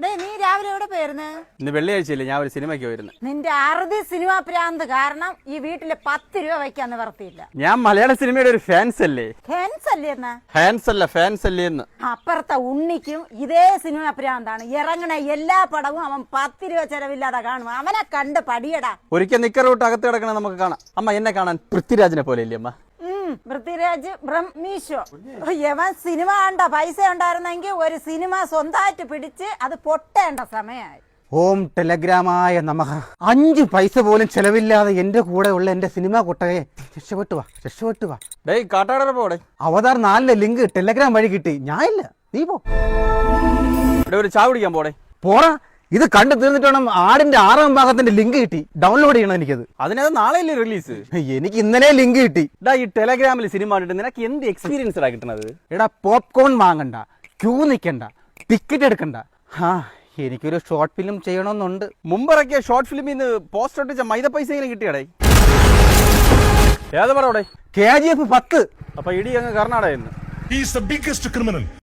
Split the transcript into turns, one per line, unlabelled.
നീ രാവിലെ എവിടെ പോയിരുന്നു?
ഇന്ന് വെള്ളിയാഴ്ചയില്ലേ ഞാൻ ഒരു സിനിമയ്ക്ക് പോയിരുന്നു.
നിന്റെ അറുതി സിനിമാ പ്രാന്ത് കാരണം ഈ വീട്ടിൽ പത്ത് രൂപ വയ്ക്കാൻ നിവർത്തിയില്ല
ഞാൻ മലയാള സിനിമയുടെ ഒരു ഫാൻസ് അല്ലേ
ഫാൻസ് അല്ലേ എന്നാ?
ഫാൻസ് അല്ല ഫാൻസ് അല്ലേ എന്ന്.
അപ്പുറത്തെ ഉണ്ണിക്കും ഇതേ സിനിമ പ്രാന്താണ്. ഇറങ്ങണ എല്ലാ പടവും അവൻ പത്ത് രൂപ ചെലവില്ലാതെ കാണും. അവനെ കണ്ട് പടിയടാ.
ഒരിക്കൽ നിക്കറൂട്ട് അകത്ത് കിടക്കണ നമുക്ക് കാണാം. അമ്മ എന്നെ കാണാൻ പൃഥ്വിരാജിനെ പോലെ ഇല്ലേ അമ്മ?
പൃഥ്വിരാജ് ബ്രഹ്മീശോ യവൻ സിനിമ കണ്ട പൈസ ഉണ്ടായിരുന്നെങ്കിൽ ഒരു സിനിമ സ്വന്തമായിട്ട് പിടിച്ച് അത് പൊട്ടേണ്ട സമയമായി.
ഓം ടെലഗ്രാമായ നമഹ അഞ്ച് പൈസ പോലും ചെലവില്ലാതെ എന്റെ കൂടെ ഉള്ള എന്റെ സിനിമ കൊട്ടകെ രക്ഷപ്പെട്ടു വാ രക്ഷപ്പെട്ടു വാ.
ഡേയ് കാട്ടാടര പോടെ.
അവതാർ നാലിലെ ലിങ്ക് ടെലഗ്രാം വഴി കിട്ടി. ഞാനില്ല. ഇല്ല നീ പോ.
ഇവിടെ ഒരു ചായ കുടിക്കാൻ പോടെ.
പോടാ. ഇത് കണ്ടു തീർന്നിട്ട് വേണം ആടിന്റെ ആറാം ഭാഗത്തിന്റെ ലിങ്ക് കിട്ടി. ഡൗൺലോഡ് ചെയ്യണം എനിക്കത്.
അതിനകത്ത് നാളെയല്ലേ റിലീസ്
എനിക്ക് ഇന്നലെ ലിങ്ക് കിട്ടി.
ഡാ ഈ ടെലഗ്രാമിൽ സിനിമ കണ്ടിട്ട് നിനക്ക് എന്ത് എക്സ്പീരിയൻസ് ഇടാ കിട്ടുന്നത്
എടാ പോപ്കോൺ വാങ്ങണ്ട ക്യൂ നിൽക്കണ്ട ടിക്കറ്റ് എടുക്കണ്ട. ആ എനിക്കൊരു ഷോർട്ട് ഫിലിം ചെയ്യണമെന്നുണ്ട്.
മുമ്പിറക്കിയ ഷോർട്ട് ഫിലിമിൽ നിന്ന് പോസ്റ്റർ ഒട്ടിച്ച മൈദ പൈസയെങ്കിലും കിട്ടിയടേ. ഏത് പറവിടെ
കെ ജി എഫ് പത്ത്.
അപ്പൊ ഇടി അങ്ങ് കർണാടകയിൽ നിന്ന്.